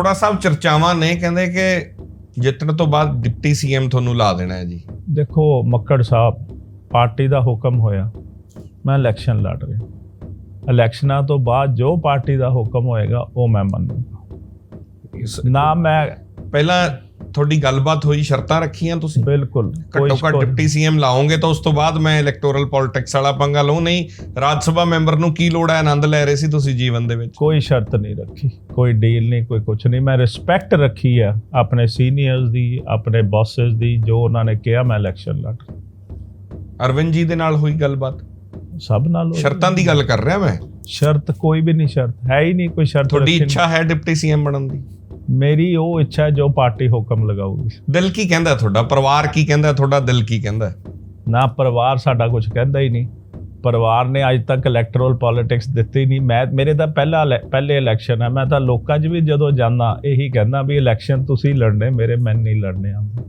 ਅਰੋੜਾ ਸਾਹਿਬ ਚਰਚਾਵਾਂ ਨੇ ਕਹਿੰਦੇ ਕਿ ਜਿੱਤਣ ਤੋਂ ਬਾਅਦ ਡਿਪਟੀ ਸੀਐਮ ਤੁਹਾਨੂੰ ਲਾ ਦੇਣਾ ਹੈ ਜੀ। ਦੇਖੋ ਮੱਕੜ ਸਾਹਿਬ ਪਾਰਟੀ ਦਾ ਹੁਕਮ ਹੋਇਆ ਮੈਂ ਇਲੈਕਸ਼ਨ ਲੜ ਰਿਹਾ। ਇਲੈਕਸ਼ਨਾਂ ਤੋਂ ਬਾਅਦ ਜੋ ਪਾਰਟੀ ਦਾ ਹੁਕਮ ਹੋਏਗਾ ਉਹ ਮੈਂ ਮੰਨੂਗਾ। ਇਸ- ਨਾ ਮੈਂ ਪਹਿਲਾਂ ਤੁਹਾਡੀ ਗੱਲਬਾਤ ਹੋਈ ਸ਼ਰਤਾਂ ਰੱਖੀਆਂ ਤੁਸੀਂ? ਬਿਲਕੁਲ ਘੱਟੋ ਘੱਟ ਡਿਪਟੀ ਸੀਐਮ ਲਾਓਗੇ ਤਾਂ ਉਸ ਤੋਂ ਬਾਅਦ ਮੈਂ ਇਲੈਕਟੋਰਲ ਪੋਲਿਟਿਕਸ ਵਾਲਾ ਪੰਗਾ ਲਊ ਨਹੀਂ ਰਾਜ ਸਭਾ ਮੈਂਬਰ ਨੂੰ ਕੀ ਲੋੜ ਹੈ ਆਨੰਦ ਲੈ ਰਹੇ ਸੀ ਤੁਸੀਂ ਜੀਵਨ ਦੇ ਵਿੱਚ? ਕੋਈ ਸ਼ਰਤ ਨਹੀਂ ਰੱਖੀ ਕੋਈ ਡੀਲ ਨਹੀਂ ਕੋਈ ਕੁਝ ਨਹੀਂ। ਮੈਂ ਰਿਸਪੈਕਟ ਰੱਖੀ ਆ ਆਪਣੇ ਸੀਨੀਅਰਸ ਦੀ ਆਪਣੇ ਬੌਸਸ ਦੀ ਜੋ ਉਹਨਾਂ ਨੇ ਕਿਹਾ ਮੈਂ ਇਲੈਕਸ਼ਨ ਲੜ। ਅਰਵਿੰਦ ਜੀ ਦੇ ਨਾਲ ਹੋਈ ਗੱਲਬਾਤ? ਸਭ ਨਾਲ ਹੋਈ। ਸ਼ਰਤਾਂ ਦੀ ਗੱਲ ਕਰ ਰਿਹਾ ਮੈਂ? ਸ਼ਰਤ ਕੋਈ ਵੀ ਨਹੀਂ ਸ਼ਰਤ ਹੈ ਹੀ ਨਹੀਂ ਕੋਈ ਸ਼ਰਤ ਤੁਹਾਡੀ ਇੱਛਾ ਹੈ ਡਿਪਟੀ ਸੀਐਮ ਬਣਨ ਦੀ। ਮੇਰੀ ਉਹ ਇੱਛਾ ਹੈ ਜੋ ਪਾਰਟੀ ਹੁਕਮ ਲਗਾਊਗੀ। ਦਿਲ ਕੀ ਕਹਿੰਦਾ ਤੁਹਾਡਾ? ਪਰਿਵਾਰ ਕੀ ਕਹਿੰਦਾ? ਤੁਹਾਡਾ ਦਿਲ ਕੀ ਕਹਿੰਦਾ? ਨਾ ਪਰਿਵਾਰ ਸਾਡਾ ਕੁਝ ਕਹਿੰਦਾ ਹੀ ਨਹੀਂ। ਪਰਿਵਾਰ ਨੇ ਅੱਜ ਤੱਕ ਇਲੈਕਟਰਲ ਪੋਲਿਟਿਕਸ ਦਿੱਤੀ ਨਹੀਂ। ਮੈਂ ਮੇਰੇ ਤਾਂ ਪਹਿਲਾ ਪਹਿਲੇ ਇਲੈਕਸ਼ਨ ਹੈ ਮੈਂ ਤਾਂ ਲੋਕਾਂ 'ਚ ਵੀ ਜਦੋਂ ਜਾਂਦਾ ਇਹੀ ਕਹਿੰਦਾ ਵੀ ਇਲੈਕਸ਼ਨ ਤੁਸੀਂ ਲੜਨੇ ਮੇਰੇ ਮੈਂ ਨਹੀਂ ਲੜਨੇ। ਆਉਂਦੇ